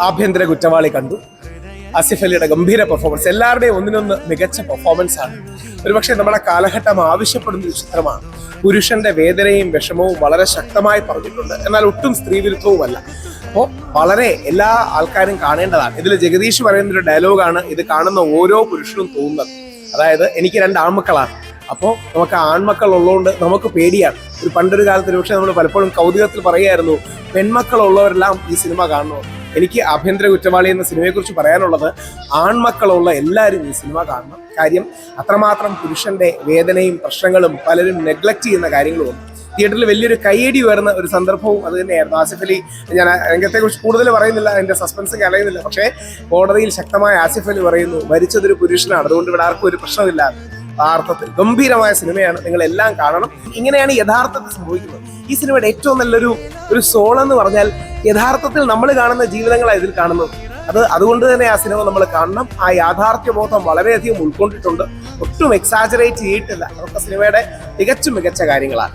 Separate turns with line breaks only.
ആഭ്യന്തര കുറ്റവാളി കണ്ടു. ആസിഫ് അലിയുടെ ഗംഭീര പെർഫോമൻസ് എല്ലാവരുടെയും ഒന്നിനൊന്ന് മികച്ച പെർഫോമൻസ് ആണ്. ഒരുപക്ഷെ നമ്മുടെ കാലഘട്ടം ആവശ്യപ്പെടുന്ന ഒരു ചിത്രമാണ്. പുരുഷന്റെ വേദനയും വിഷമവും വളരെ ശക്തമായി പറഞ്ഞിട്ടുണ്ട്. എന്നാൽ ഒട്ടും സ്ത്രീവിരുദ്ധവുമല്ല. അപ്പോൾ വളരെ എല്ലാ ആൾക്കാരും കാണേണ്ടതാണ്. ഇതിൽ ജഗദീഷ് പറയുന്ന ഒരു ഡയലോഗാണ് ഇത് കാണുന്ന ഓരോ പുരുഷനും തോന്നുന്നത്. അതായത് എനിക്ക് രണ്ട് ആൺമക്കളാണ്. അപ്പോൾ നമുക്ക് ആൺമക്കൾ ഉള്ളതുകൊണ്ട് നമുക്ക് പേടിയാണ്. ഒരു പണ്ടൊരു കാലത്ത് പക്ഷേ നമ്മൾ പലപ്പോഴും കൗതുകത്തിൽ പറയായിരുന്നു പെൺമക്കളുള്ളവരെല്ലാം ഈ സിനിമ കാണണം എനിക്ക് ആഭ്യന്തര കുറ്റവാളി എന്ന സിനിമയെക്കുറിച്ച് പറയാനുള്ളത് ആൺമക്കളുള്ള എല്ലാവരും ഈ സിനിമ കാണണം. കാര്യം അത്രമാത്രം പുരുഷന്റെ വേദനയും പ്രശ്നങ്ങളും പലരും നെഗ്ലക്ട് ചെയ്യുന്ന കാര്യങ്ങളുമുണ്ട്. തിയേറ്ററിൽ വലിയൊരു കൈയടി വരുന്ന ഒരു സന്ദർഭവും അത് തന്നെയായിരുന്നു. ആസിഫ് അലി ഞാൻ രംഗത്തെക്കുറിച്ച് കൂടുതൽ പറയുന്നില്ല എന്റെ സസ്പെൻസ് കളയുന്നില്ല പക്ഷേ കോടതിയിൽ ശക്തമായ ആസിഫ് അലി പറയുന്നു മരിച്ചതൊരു പുരുഷനാണ്. അതുകൊണ്ട് ഇവിടെ ആർക്കും ഒരു പ്രശ്നമില്ല. അർത്ഥത്തിൽ. ഗംഭീരമായ സിനിമയാണ് നിങ്ങൾ എല്ലാം കാണണം. ഇങ്ങനെയാണ് യഥാർത്ഥത്തിൽ സംഭവിക്കുന്നത്. ഈ സിനിമയുടെ ഏറ്റവും നല്ലൊരു ഒരു സോൾ എന്ന് പറഞ്ഞാൽ യഥാർത്ഥത്തിൽ നമ്മൾ കാണുന്ന ജീവിതങ്ങളാണ് ഇതിൽ കാണുന്നത്. അത് അതുകൊണ്ട് തന്നെ ആ സിനിമ നമ്മൾ കാണണം. ആ യാഥാർത്ഥ്യബോധം വളരെയധികം ഉൾക്കൊണ്ടിട്ടുണ്ട്. ഒട്ടും എക്സാജറേറ്റ് ചെയ്തിട്ടില്ല. അതൊക്കെ സിനിമയുടെ തികച്ചും മികച്ച കാര്യങ്ങളാണ്.